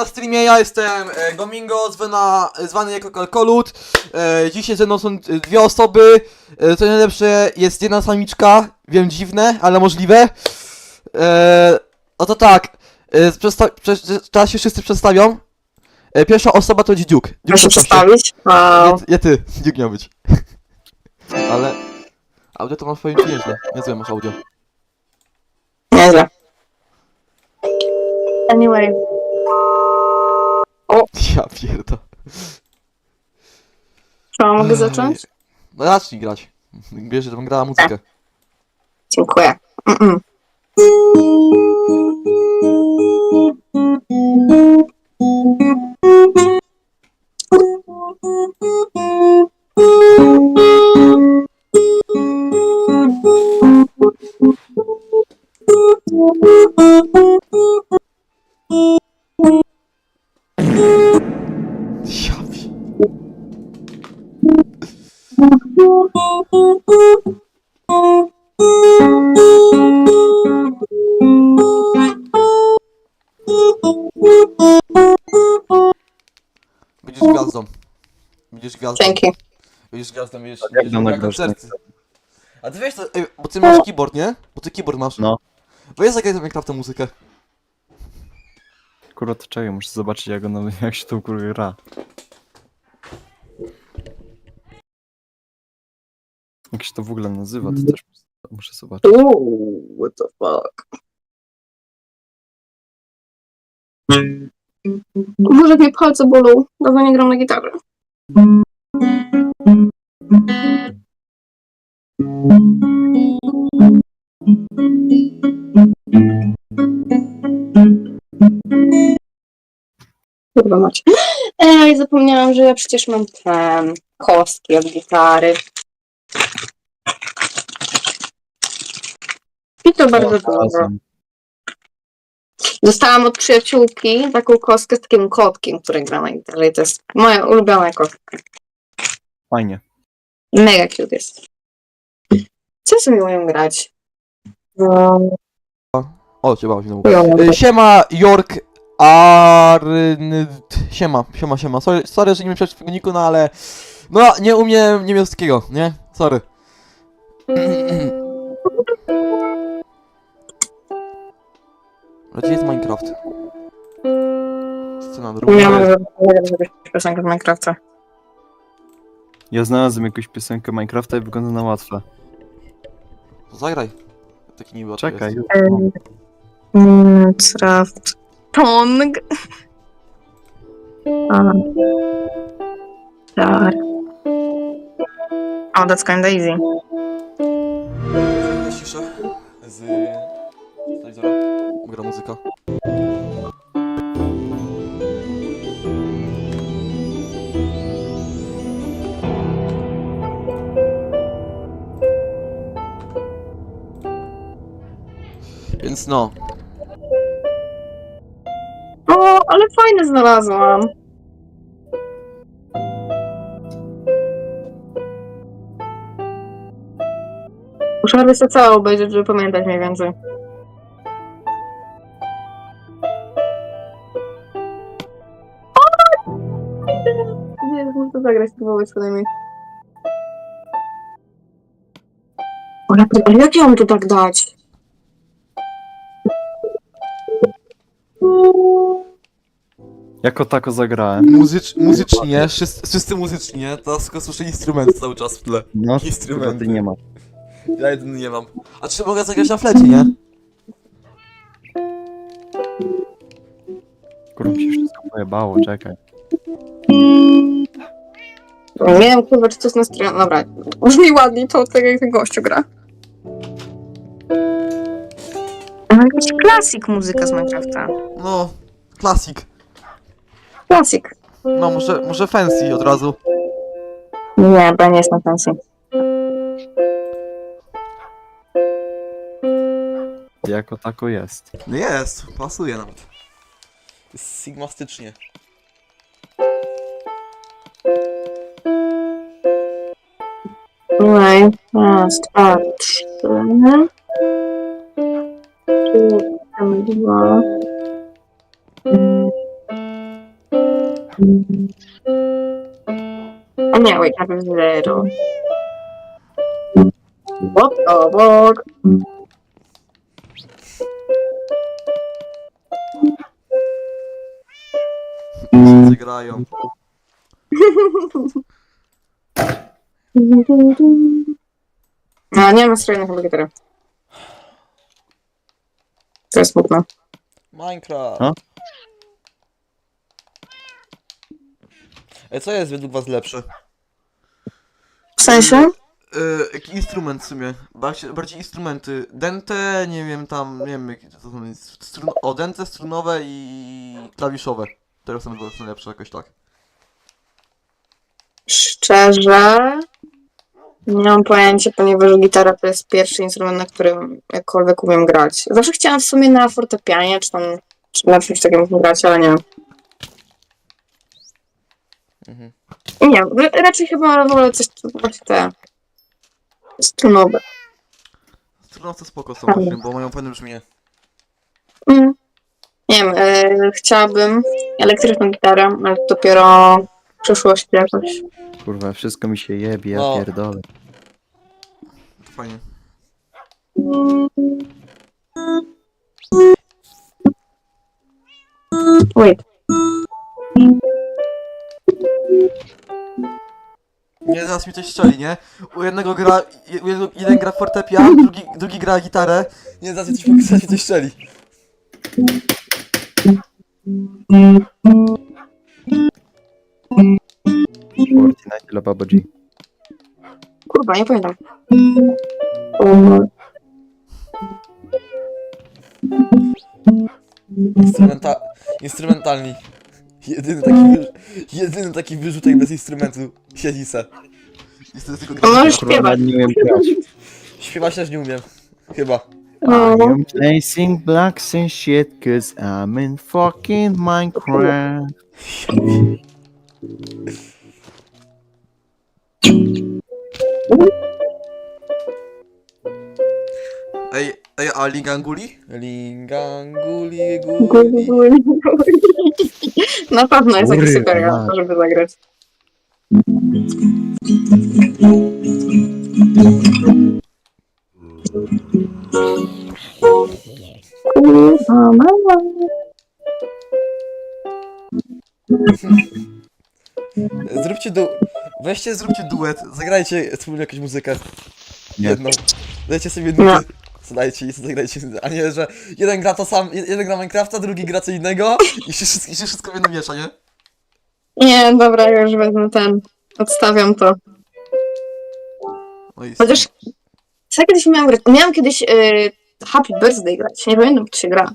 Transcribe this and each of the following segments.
na streamie, ja jestem e, Gomingo, zwana, zwany jako Kalkolut. E, dzisiaj ze mną są e, dwie osoby. E, co najlepsze, jest jedna samiczka. Wiem, dziwne, ale możliwe. E, oto tak, e, przesta- prze- teraz się wszyscy przedstawią. E, pierwsza osoba to Dziuk. Dziuk, Ma się przedstaw przedstawić? Wow. Nie, nie ty, Dziuk miał być. ale audio to masz powiem ci nieźle, niezłe masz audio. Nieźle. Anyway. Ja pierdolę. Czy mogę zacząć? No zacznij grać. Wiesz, że tam grała muzykę. Dziękuję. Mm-mm. Ja Dzięki. Będziesz, Jak będziesz nam jak nagrasz koncerty. A ty wiesz to, ej, bo ty masz keyboard, nie? Bo ty keyboard masz. No. Weź zagraj tę Minecrafta muzykę. Kurwa, to czekaj, muszę zobaczyć jak, ono, jak się tą kurwa gra. Jak się to w ogóle nazywa, to też muszę zobaczyć. Uuu, what the fuck. Jak mnie palce bolą. Dawno nie gram na gitarze. Kurwa macie. Ej, zapomniałam, że ja przecież mam ten kostki od gitary. I to bardzo dużo. Dostałam od przyjaciółki taką kostkę z takim kotkiem, który gra na gitarze i to jest moja ulubiona kostka. Fajnie. Mega cute jest. Co sobie umiem grać? No, O, bało się. Y, Siema, York Arn... Siema, siema, siema. Sorry, sorry że nie wiem przeczytać tego niku, no ale... No, nie umiem niemieckiego, nie? Sorry. Gdzie jest Minecraft? Scena druga. Nie mam żadnej piosenki z Minecrafta. Ja znalazłem jakąś piosenkę Minecrafta i wygląda na łatwe. Zagraj. Taki niby łatwy Czekaj, jest. Minecraft. Tong. A. Tak. Oh, that's kinda easy. Ciszę. Z... telewizora. Gra muzyka. Więc no, O, ale fajne znalazłam. Muszę wersję całą obejrzeć, żeby pamiętać mniej więcej. Nie, muszę zagrać. były przynajmniej. O, ja ale jak ja mam to tak dać? Jako tako zagrałem. Muzycz, muzycznie, wszyscy, wszyscy muzycznie, teraz tylko słyszę instrument cały czas w tle. No, Instrumenty. kurwa, ty nie ma. Ja jedyny nie mam. A czy mogę zagrać na flecie, nie? Kurwa, mi się wszystko pojebało, czekaj. Nie wiem, kurwa, czy to jest na stronie. Dobra, brzmi ładniej to, tak jak ten gościu gra. Ale jakiś klasik muzyka z Minecrafta. No, klasik. Klasik. No, może, może fancy od razu. Nie, bo ja nie jestem fancy. Jako tako jest. No jest, pasuje nawet. Jest sigmastycznie. Tutaj, raz, dwa, trzy. Tu, tam dwa. A nie, wait, I have zero. What the fuck? Wszyscy grają. A, nie mam nastroju na chyba gitarę. To jest smutne. Minecraft. A? Co jest według was lepsze? W sensie? Yy, jaki instrument w sumie? Bardziej, bardziej instrumenty. Dente, nie wiem tam, nie wiem jakie to są. Strun o, dente, strunowe i klawiszowe. Teraz są chyba najlepsze jakoś tak. Szczerze, nie mam pojęcia, ponieważ gitara to jest pierwszy instrument, na którym jakkolwiek umiem grać. Zawsze chciałam w sumie na fortepianie, czy tam, czy na czymś takim grać, ale nie. Mhm. Nie, raczej chyba wolę coś właśnie te strunowe. Strunowce spoko są właśnie, bo mają fajne brzmienie. Mm. Nie wiem, e, chciałabym elektryczną gitarę, ale dopiero w przyszłości jakoś. Kurwa, wszystko mi się jebie, ja No. pierdolę. Fajnie. Wait. Nie, zaraz mi coś strzeli, nie? U jednego gra, jeden gra fortepian, drugi, drugi gra gitarę. Nie, zaraz mi coś, zaraz mi coś strzeli. Fortnite dla Baba G. Kurwa, nie pamiętam. Um, Instrumenta instrumentalni. Jedyny taki, wy jedyny taki wyrzutek bez instrumentu siedzi se. Niestety tylko gra No. Kurwa, nie umiem grać. Śpiewać też nie umiem. Chyba. no, I'm placing blocks and shit cause I'm in fucking Minecraft. Ej, ej, a Linganguli? Linganguli, Guli, guli. guli. Na pewno jest taki Kurwa. super gra, żeby zagrać. Kurwa, mama. Zróbcie du... Weźcie, zróbcie duet, zagrajcie wspólnie jakąś muzykę. Nie. Jedną. Dajcie sobie nuty. Zadajcie i zagrajcie. A nie, że jeden gra to sam, jeden gra Minecrafta, drugi gra co innego i się, wszystko- i się wszystko w jedno miesza, nie? Nie, dobra, ja już wezmę ten. Odstawiam to. No i Chociaż. Co ja kiedyś miałam grać? Miałam kiedyś y, Happy Birthday grać. Nie pamiętam, to się gra.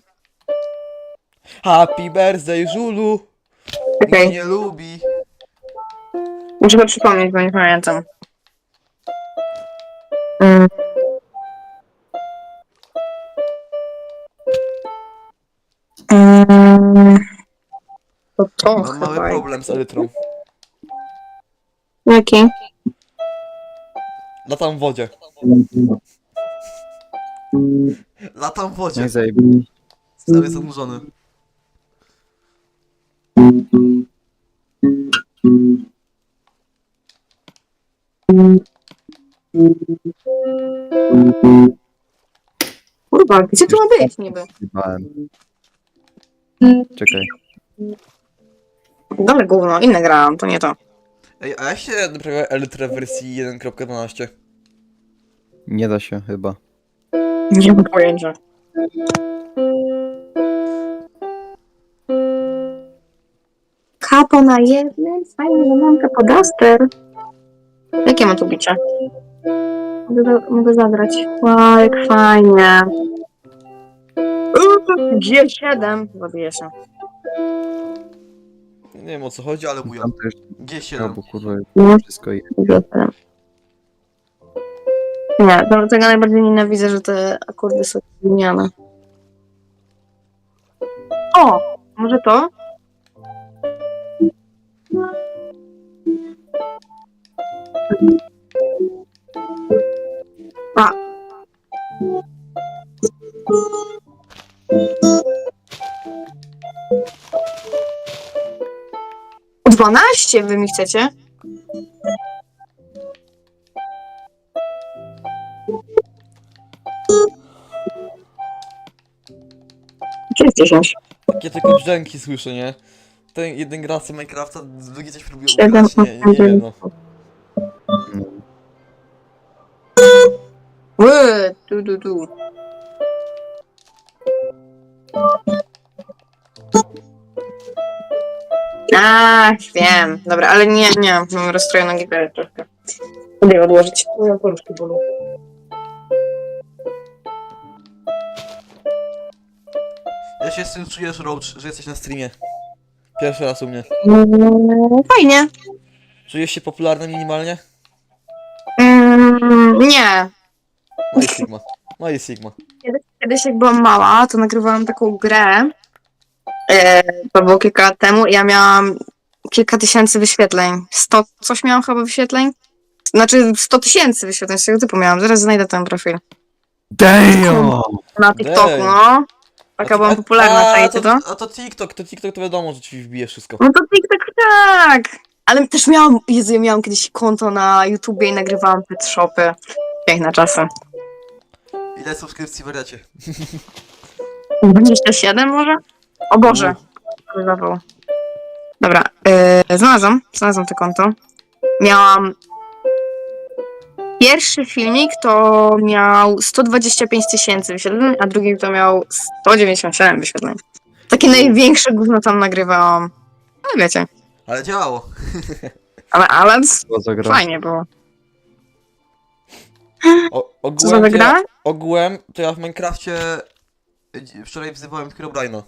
Happy birthday, Żulu! Okej, Mnie nie lubi. muszę to przypomnieć, bo nie pamiętam. Mm. Mm. To to Mam mały chyba. problem z elytrą. Jaki? Latam w wodzie. Latam w wodzie. Cały zanurzony. Kurwa, gdzie to ma być niby? Zjebałem. Czekaj. Dole gówno, inne grałam, to nie to. Ej, a jak się naprawia Elytra w wersji 1.12? Nie da się chyba. Nie mam pojęcia. Kapo na jednym, fajnie, mam kapodaster. Jakie ma tu bicie? Mogę, za- mogę zagrać. Wow, jak fajnie. Uuu, G7. Zabiję się. Nie wiem o co chodzi, ale. Tam też G7. albo kurwa Nie, wszystko jest. G7. Nie, to- tego najbardziej nienawidzę, że te akordy są zmieniane. O! Może to? 12 wy mi chcecie? Sześćdziesiąt. Takie tylko brzęki słyszę, nie? Ten jeden gra z Minecrafta, drugi coś próbuje Siedem, ukraść, nie, nie osiem, wiem, no. Ły, tu, tu, tu. Ach, wiem. Dobra, ale nie, nie. Mam rozstrojoną gitarę troszkę. Idę odłożyć. No, poruszki bolu. Ja się z tym czujesz, Roach, że jesteś na streamie. Pierwszy raz u mnie. Mm, Fajnie. Czujesz się popularny minimalnie? Mm, nie. No i Sigma. No i Sigma. Kiedyś jak byłam mała, to nagrywałam taką grę. E, to było kilka lat temu i ja miałam kilka tysięcy wyświetleń. 100 coś miałam chyba wyświetleń? Znaczy 100 tysięcy wyświetleń, z tego typu miałam. Zaraz znajdę ten profil. Damn! Na TikToku, no. Taka byłam popularna, a, czajcie to? A to TikTok, to TikTok to wiadomo, że ci wbije wszystko. No to TikTok tak! Ale też miałam, Jezu, ja miałam kiedyś konto na YouTubie i nagrywałam pet shopy. Piękne czasy. Ile subskrypcji wariacie? 27 może? O Boże. Zawał. Dobra, yy, znalazłam, znalazłam to konto. Miałam... Pierwszy filmik to miał 125 tysięcy wyświetleń, a drugi to miał 197 wyświetleń. Takie największe gówno tam nagrywałam. No wiecie, Ale działało. ale, ale Co za gra? fajnie było. O, Co za ogółem, to ja, ogółem to ja w Minecrafcie dzi- wczoraj wzywałem Herobrine'a.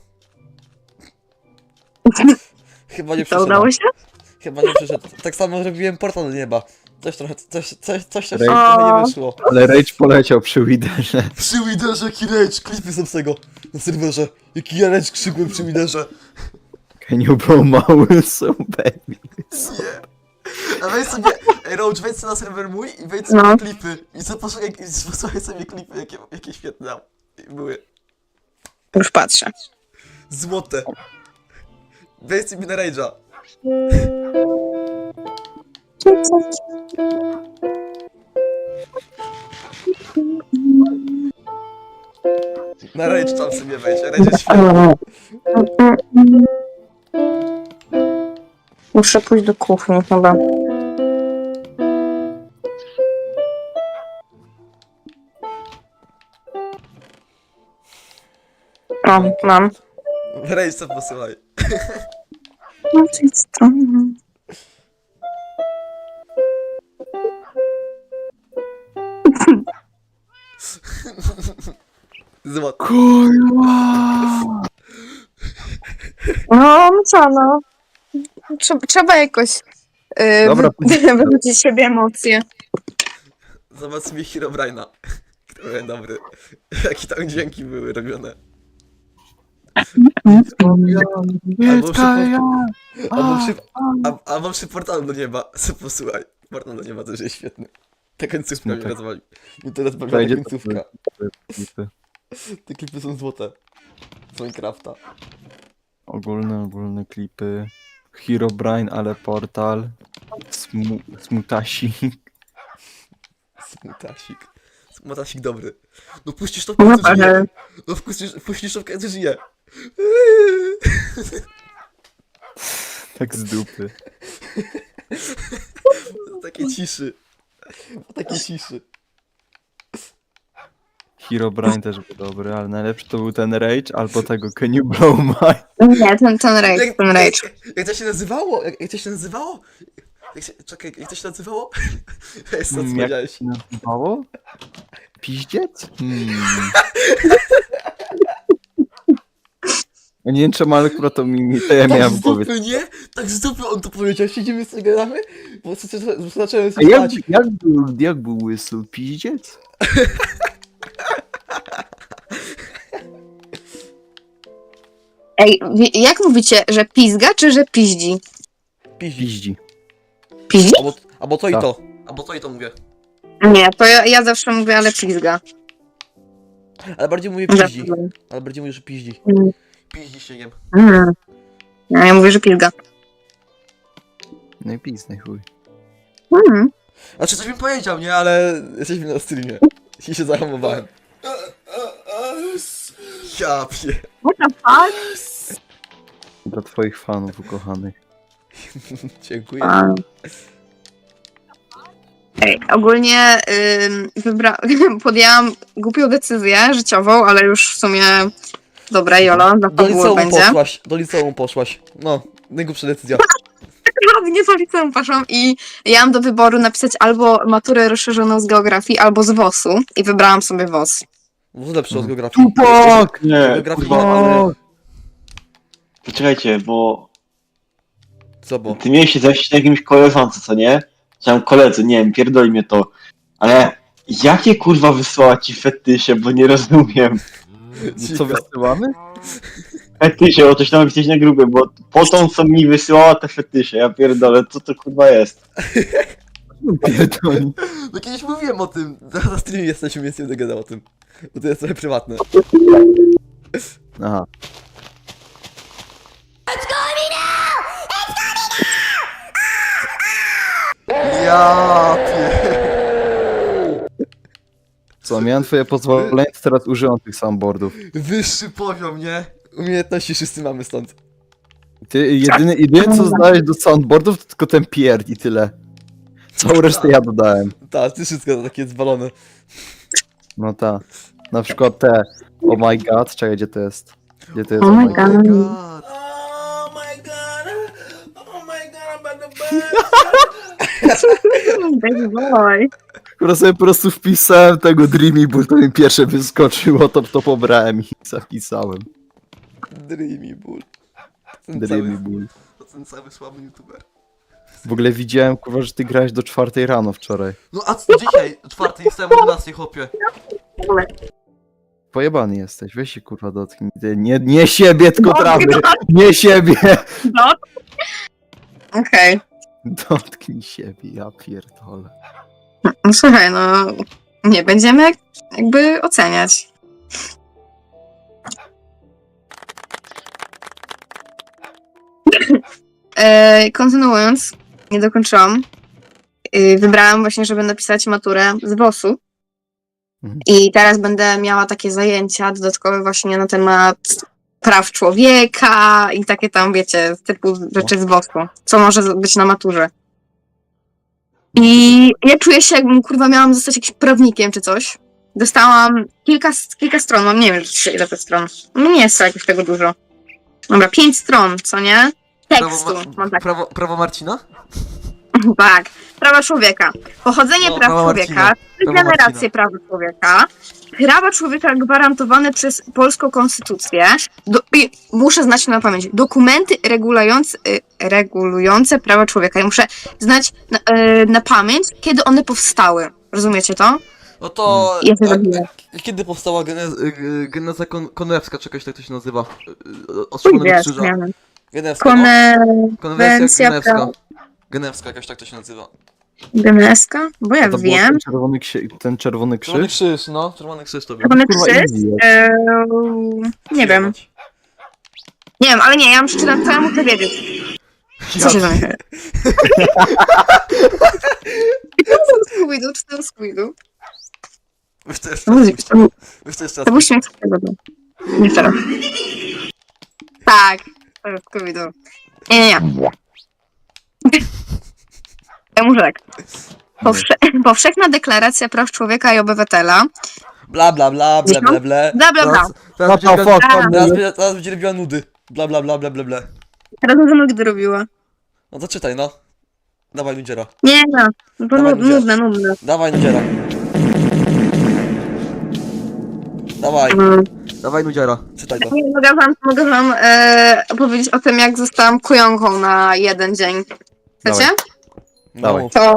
Chyba nie To przyszedł. udało się? Chyba nie przyszedł. Tak samo zrobiłem portal do nieba. Coś trochę, coś, coś, coś, trochę nie wyszło. Ale Rage poleciał przy Widerze. Przy Widerze jaki rage, klipy są z tego na serwerze. Jaki ja rage krzykłem przy Widerze. Can you blow mały so baby? A wejdź sobie, ej Roach, wejdź sobie na serwer mój i wejdź sobie No. na klipy. I co, posłuchaj, i posłuchaj sobie klipy, jakie, jakie świetne były. Już patrzę. Złote. Wejdź sobie na rage'a. Na rage tam sobie wejdź, rage jest świetny. Muszę pójść do kuchni chyba. O, mam. Rage co posyłaj. No, to jest to. Złote. Kurwa! No, no co, no. Trzeba, trzeba jakoś yy, Dobra, wy, wyrzucić z siebie emocje. Zobacz sobie Herobrine'a. Który dobry. Jakie tam dźwięki były robione. Albo przy, albo przy, a, albo przy portalu do nieba. Co posłuchaj. Portal do nieba też jest świetny. Ta końcówka mnie rozwali. I to rozbawia Wejdzie ta to końcówka. Te klipy są złote. Z Minecrafta. Ogólne, ogólne klipy. Herobrine, ale portal. Smu, smutasik. Smutasik. Smutasik dobry. No puścisz to w końcu No, żyje. No puścisz, puścisz to w końcu żyje. Tak z dupy. Takie ciszy. Takie ciszy. Hero Brain też był dobry, ale najlepszy to był ten Rage albo tego Can You Blow My? Nie, ten, ten rage, Jak, ten rage. jak, jak to się nazywało? Jak, jak to się nazywało? Jak się, czekaj, jak to się nazywało? To jest co jak powiedziałeś. się nazywało? Piździec? Hmm. Ja nie wiem czemu, ale akurat to mi, mi to ja Tak miałem z w głowie. dupy, nie? Tak z dupy on to powiedział. Siedzimy z gadamy? Bo co- co- co- zacząłem A sobie jak, jak, był, jak był whistle? Piździec? Ej, jak mówicie, że pizga czy że piździ? Piździ. Piździ. Piździ? Albo, albo to i Tak. to. Albo to i to mówię. Nie, to ja, ja zawsze mówię, ale pizga. Ale bardziej mówię Zawsze. piździ. Ale bardziej mówię, że piździ. Piździ śniegiem. Mm. No, ja mówię, że pizga. No i pizny chuj. Mm. Znaczy coś mi powiedział, nie? Ale jesteśmy na streamie. I się zahamowałem. Ja pie... What the fuck? Dla twoich fanów ukochanych. Dziękuję. A. Ej, ogólnie ym, wybra- podjęłam głupią decyzję życiową, ale już w sumie dobra, Jolo, dla Do liceum będzie. poszłaś. Do liceum poszłaś. No, najgłupsza decyzja. Nie z liceum poszłam i ja mam do wyboru napisać albo maturę rozszerzoną z geografii, albo z WOS-u i wybrałam sobie WOS. Może lepsze od geografii. Tupok! Nie, Geografii kurwa. Poczekajcie, bo Co bo? ty miałeś się zajść na jakimś koleżance, co nie? Chciałem koledzy, nie wiem, pierdoli mnie to. Ale jakie kurwa wysłała ci fetysze, bo nie rozumiem. Co wysyłamy? Fetysze, o coś tam gdzieś na grupie, bo potąd co mi wysyłała te fetysze, ja pierdolę, co to kurwa jest? No kiedyś mówiłem o tym. Na streamie jesteśmy, więc nie będę gadał o tym. Bo to jest trochę prywatne. Aha. Ja pie... Co, miałem twoje pozwolenie, to teraz używam tych soundboardów. Wyższy poziom, nie? Umiejętności wszyscy mamy stąd. Ty jedyne, jedyne co znałeś do soundboardów to tylko ten pierd i tyle. Całą resztę ja dodałem. Tak, ty wszystko to takie zwalone. No ta. Na przykład te Oh my god, czekaj gdzie to jest? Gdzie to jest Oh my god? god. god. Oh my god! Oh my god, I'm about to burst! Baby boy. Kurwa sobie po prostu wpisałem tego Dreamy Bull, to mi pierwsze wyskoczyło, to to pobrałem i zapisałem. Dreamy Bull. Ten Dreamy cały, Bull. to ten cały słaby youtuber. W ogóle widziałem, kurwa, że ty grałeś do czwartej rano wczoraj. No a co dzisiaj? Czwartej wstałem o 12 chłopie. Pojebany jesteś, weź się kurwa dotknij. Ty, Nie, nie siebie, tylko trawy. Nie siebie. No. Okej. Dotknij siebie, ja pierdolę. No słuchaj, no nie będziemy jak- jakby oceniać. e, kontynuując, nie dokończyłam. E, wybrałam właśnie, żeby napisać maturę z WOS-u. Mhm. I teraz będę miała takie zajęcia dodatkowe właśnie na temat praw człowieka i takie tam, wiecie, typu rzeczy z WOS-u. Co może być na maturze. I ja czuję się, jakbym kurwa miałam zostać jakimś prawnikiem czy coś. Dostałam kilka, kilka stron, mam nie wiem ile to stron. No nie jest to jakoś tego dużo. Dobra, pięć stron, co nie? Tekstu, Prawo, mam tak. prawo, prawo Marcina? Tak. Prawa człowieka. Pochodzenie No, praw prawa człowieka, Marcina. Prawa regenerację Marcina. praw człowieka, prawa człowieka gwarantowane przez polską konstytucję, do, i muszę znać na pamięć, dokumenty regulujące, y, regulujące prawa człowieka. Ja muszę znać na, y, na pamięć, kiedy one powstały. Rozumiecie to? No to... Ja się a- zabiję. a Kiedy powstała geneza, geneza kon, konewska, czegoś tak to się nazywa? Chuj Ostrzelonego wiesz, krzyża. Genewska, no. Konwencja Konwencja genewska. praw... Genewska, jakoś tak to się nazywa. Geneska? Bo ja To był wiem. ten czerwony, ksi- ten czerwony Czerwony krzyż? krzyż, no. Czerwony krzyż to wiem. Czerwony Kurwa, krzyż? Eee, nie wiem. Nie wiem, ale nie, ja muszę przeczytać, co ja muszę wiedzieć. Co się zamyka? Czy to Scooby-Doo, czy to Scooby-Doo? Weź to jeszcze To był, to był, Weź to jeszcze to był raz. śmiech z tego. Nie teraz. Tak, to jest covid Nie, nie, nie. Tak. Powsze powszechna deklaracja praw człowieka i obywatela. Bla, bla, bla, ble, ble, ble. Bla, bla, bla. Teraz, teraz będzie fuck, A. tam Teraz, będzie- teraz będzie robiła nudy. Bla, bla, bla, bla, bla, bla. Teraz będę gdy robiła. No to czytaj, no. Dawaj, nudziera. Nie, no. bo Dawaj, nu- nudne, nudne. Dawaj, nudziera. Dawaj, Mm. Dawaj nudziara. czytaj to. Nie, mogę wam, mogę wam e, opowiedzieć o tym, jak zostałam kujonką na jeden dzień. Chcecie? No. Dawaj. To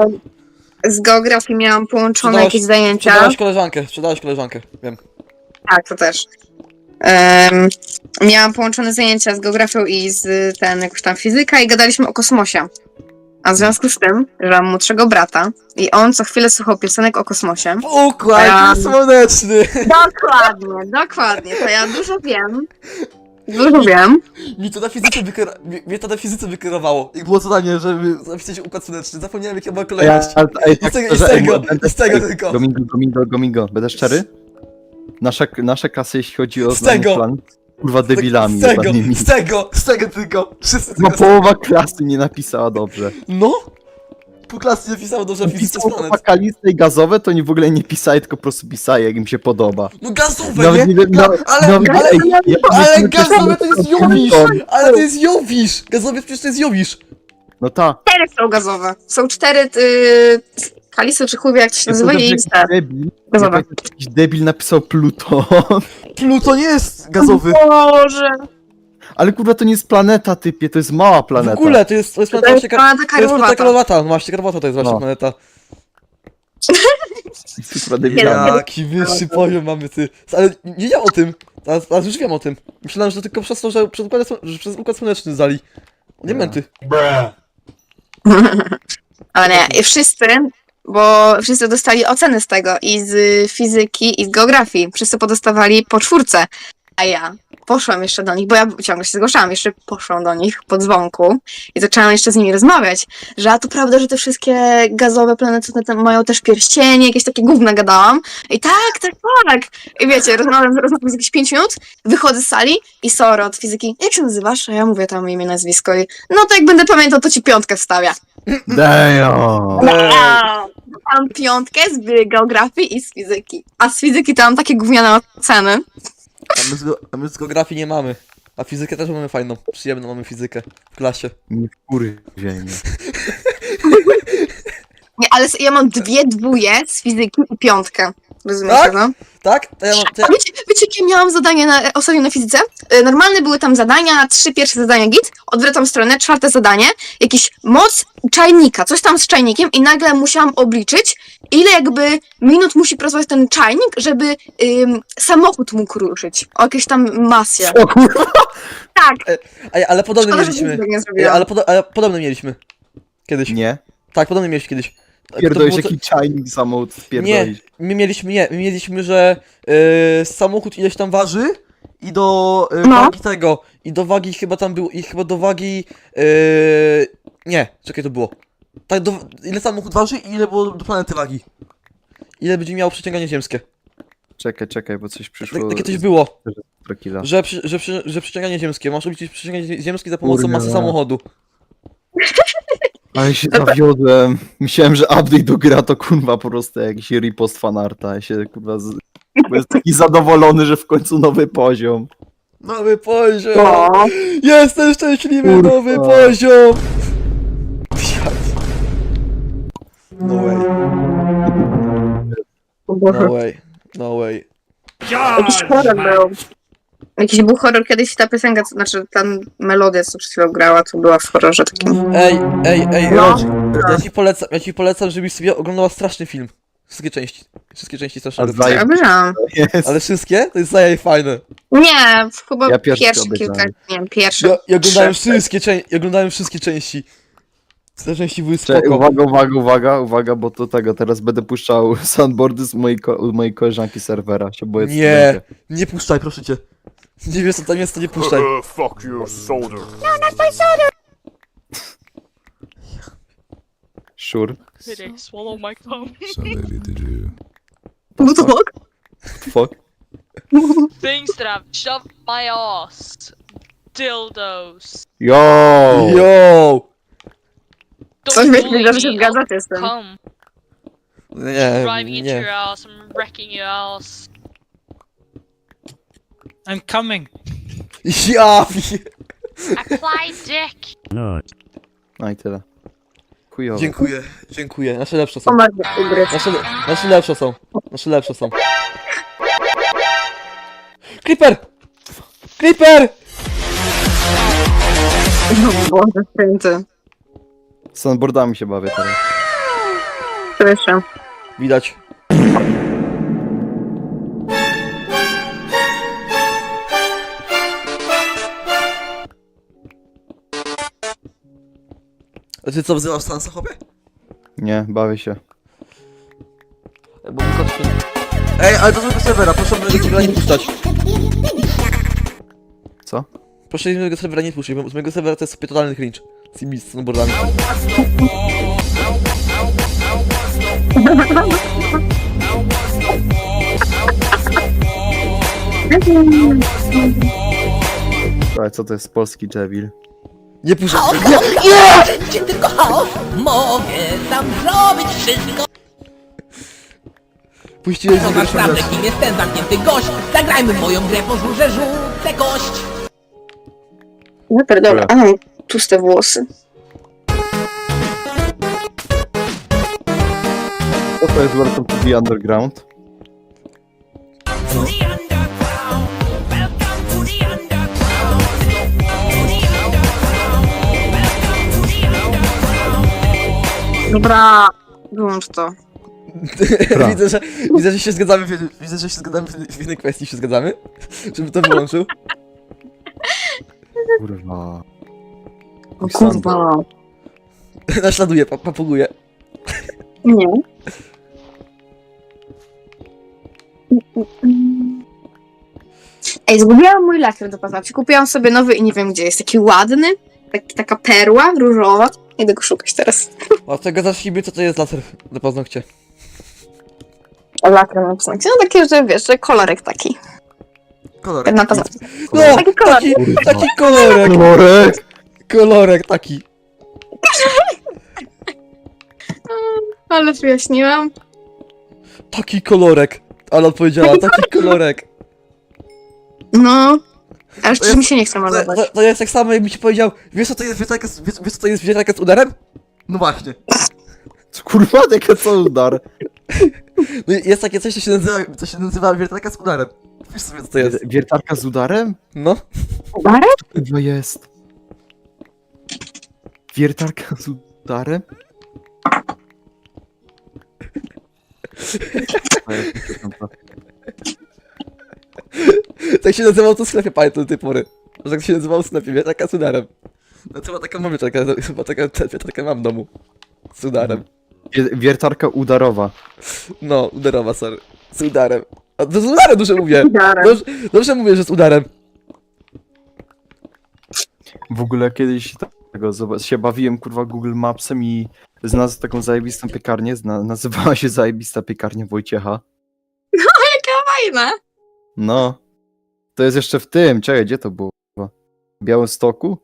z geografii miałam połączone Sprzedałaś- jakieś zajęcia. Sprzedałaś koleżankę, sprzedałaś koleżankę, wiem. Tak, to też. Em, miałam połączone zajęcia z geografią i z ten, jakoś tam fizyka i gadaliśmy o kosmosie. A w związku z tym, że mam młodszego brata i on co chwilę słuchał piosenek o kosmosie. Układ Ja- słoneczny! Dokładnie, dokładnie. To ja dużo wiem. Wiem. Mi to na fizyce, wykera... mi- mnie to na fizyce wykierowało. I było zadanie, żeby... Zapisać układ słoneczny, zapomniałem jakie była Ja, kolejność. ale- ej, I z tego, i z tego, i z tego tylko. Gomingo, Gomingo, Gomingo, będę szczery? Nasze, nasze klasy, jeśli chodzi o Z tego. plan, kurwa debilami Z tego, z tego! Z tego tylko. Wszyscy No tylko... połowa klasy nie napisała dobrze. No? Pół klasy nie pisało dobrze z Pisało planet. fakaliste i gazowe, to oni w ogóle nie pisali, tylko po prostu pisali, jak im się podoba. No gazowe, Nawet nie? nie wiem, Ga- nawet- ale, nawet- ale, ej, ja- ale ja- gazowe to jest Jowisz! Ale to jest Jowisz! Gazowe przecież to jest Jowisz! No tak. Cztery są gazowe. Są cztery y, kalisy czy chuj, jak to się nazywa, i jakiś te debil, gazowe. jakiś debil napisał Pluton. Pluto nie jest gazowy. Boże. Ale kurwa to nie jest planeta, typie, to jest mała W planeta. ogóle to jest, to jest To planeta jest właśnie kar- planeta To jest planeta karłowata. Karłowata, no właśnie Karłowata to jest właśnie No. planeta. Kurwa debilami. Jaki wyższy poziom mamy ty. Ale nie wiedziałem o tym. Teraz, teraz już wiem o tym. Myślałem, że to tylko przez to, że przez układ, że przez układ słoneczny zdali. Nie menty. Ale nie, i wszyscy, bo wszyscy dostali oceny z tego i z fizyki i z geografii. Wszyscy podostawali po czwórce. A ja poszłam jeszcze do nich, bo ja ciągle się zgłaszałam, jeszcze poszłam do nich po dzwonku i zaczęłam jeszcze z nimi rozmawiać, że a to prawda, że te wszystkie gazowe planety te- mają też pierścienie, jakieś takie gówna gadałam. I tak, tak, tak. I wiecie, rozmawiam, rozmawiam z jakieś 5 minut, wychodzę z sali i Soro od fizyki, jak się nazywasz? A ja mówię tam imię, nazwisko i no to jak będę pamiętał, to ci piątkę wstawia. Damn. Mam piątkę z geografii i z fizyki. A z fizyki to mam takie gówniane oceny. A my z, a my z geografii nie mamy. A fizykę też mamy fajną. Przyjemną mamy fizykę w klasie. Nie wkurwie mnie. Nie, ale s- ja mam dwie dwóje z fizyki i piątkę. Rozumiecie, Tak? no? Tak? To ja mam. To ja... A wiecie, wiecie, jakie miałam zadanie na, ostatnio na fizyce? E, Normalne były tam zadania, trzy pierwsze zadania git, odwracam stronę, czwarte zadanie, jakiś moc czajnika, coś tam z czajnikiem i nagle musiałam obliczyć, ile jakby minut musi pracować ten czajnik, żeby ym, samochód mógł ruszyć. O jakiejś tam masie. O kurwa. Tak, Ej, ale podobny szkoda, że mieliśmy. tego nie Ej, ale, podo ale mieliśmy. Kiedyś. Nie. Tak, podobny mieliśmy kiedyś. Pierdolisz było jaki czajnik samochód Nie, my mieliśmy, nie, my mieliśmy, że yy, samochód ileś tam waży. i do y, No. wagi tego. I do wagi chyba tam był, i chyba do wagi. Yy, nie, czekaj, to było. Tak, do, ile samochód waży i ile było do planety wagi. Ile będzie miało przyciąganie ziemskie. Czekaj, czekaj, bo coś Tak, przyszło. takie coś było, z że, przy, że, przy, że przyciąganie ziemskie. Masz obliczyć przyciąganie ziemskie za pomocą Kurwa. masy samochodu. Ale się zawiodłem. Myślałem, że update do gra to kurwa po prostu jakiś repost fanarta. Ja się kurwa z... Byłem taki zadowolony, że w końcu nowy poziom. Nowy poziom! No. Jestem szczęśliwy, Kurwa. nowy poziom! No way, no way, no way. Jakiś horror był. Jakiś był horror kiedyś ta piosenka, to znaczy ta melodia, co przed chwilą grała, to była w horrorze takim. Ej, ej, ej, No. ja ci polecam, ja ci polecam, żebyś sobie oglądała straszny film. Wszystkie części, wszystkie części strasznego. A za- Ja obejrzałam. Jest. Ale wszystkie? To jest zajaj fajne. Nie, chyba Ja pierwszy pierwsze obejrzałem. kilka, nie wiem, pierwsze. Ja, ja oglądałem trzy. wszystkie części, ja oglądałem wszystkie części. Te części były spoko. uwaga, uwaga, uwaga, uwaga, bo to tego, teraz będę puszczał soundboardy z mojej, ko- u mojej koleżanki serwera, się boję co Nie. będzie. Nie puszczaj, proszę cię. Nie wiesz co tam jest, to nie puszczaj. Fuck your soldier. Sure. Did I swallow my cum? So, lady, did you Budok? fuck? Things that have shoved my ass. Dildos. Yo! Yo! Coś myśli, że się me, zgadzacie z tym. I'll come. Nie, Driving into nie. your ass, I'm wrecking your ass. I'm coming. Ja, Apply dick. No i tyle. Chujowo. Dziękuję, dziękuję. Nasze lepsze są. Nasze, nasze lepsze są. Nasze lepsze są. Creeper! Creeper! No Boże, święty. Z Sunboardami się bawię teraz. Słyszę. Widać. A ty co wzywasz Sansa, chłopie? Nie, bawię się. Bo mi kot. Ej, ale to złego serwera, proszę mojego serwera nie puszczać. Co? Proszę mojego serwera nie puszczać, bo z mojego serwera to jest sobie totalny cringe. Z tymi snowboardami. Ale co to jest polski Jevil? Nie puszczaj. Cię tylko chaos, mogę tam zrobić wszystko. Puściłeś z To niego masz prawdę, kim jest ten zamknięty gość. Zagrajmy w moją grę, pożurzę żółte kość. No pierdolę, a mam tłuste włosy. Co to jest Welcome to the Underground? Dobra, wyłącz to. widzę, że, widzę, że się zgadzamy, w, widzę, że się zgadzamy w, w jednej kwestii, się zgadzamy. Żeby to wyłączył. Kurwa. O kurwa. Naśladuje, pa, papuguje. Nie. Ej, zgubiłam mój lakier do paznokci. Kupiłam sobie nowy i nie wiem gdzie jest. Taki ładny, taki, taka perła różowa. Idę go szukać teraz. Od tego zacznijmy, co to jest laser do paznokcie. Lakier na paznokci. No takie, że wiesz, że kolorek taki. Kolorek. Na paznokci. No, Taki kolorek. taki, taki kolorek. Kolorek! Kolorek taki. Ale wyjaśniłam. Taki kolorek. Ale odpowiedziała, taki kolorek. No. Ale To szczerze mi się nie chce To, malować. to, to jest tak samo, jakby ci powiedział, wiesz co to jest wiertarka z, wiesz, wiesz co to jest wiertarka z udarem? No właśnie. Co, Kurwa, jaka co udar? No i jest takie coś, co się nazywa, co się nazywa wiertarka z udarem. Wiesz sobie co to jest? Wiertarka z udarem? No. Darek? Kurwa jest. Wiertarka z udarem? Tak się nazywał to sklepie, pamiętam do tej pory. Że tak się nazywał w sklepie, wiertarka z udarem. No chyba taką mam wiertarkę, chyba taką wiertarkę mam w domu. Z udarem. Wier- Wiertarka udarowa. No, udarowa, sorry. Z udarem. A to z udarem dobrze mówię. Dobrze, dobrze mówię, że z udarem. W ogóle kiedyś tego zobacz, się bawiłem kurwa Google Mapsem i znalazłem taką zajebistą piekarnię, zna, nazywała się zajebista piekarnia Wojciecha. Fajne. No. To jest jeszcze w tym, czekaj, gdzie to było? W Białymstoku?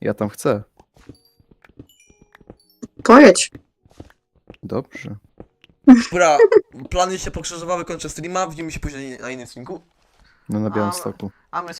Ja tam chcę. Pojedź. Dobrze. Dobra, plany się pokrzyżowały, kończę streama, widzimy się później na innym streamku. No na A- Białymstoku. A my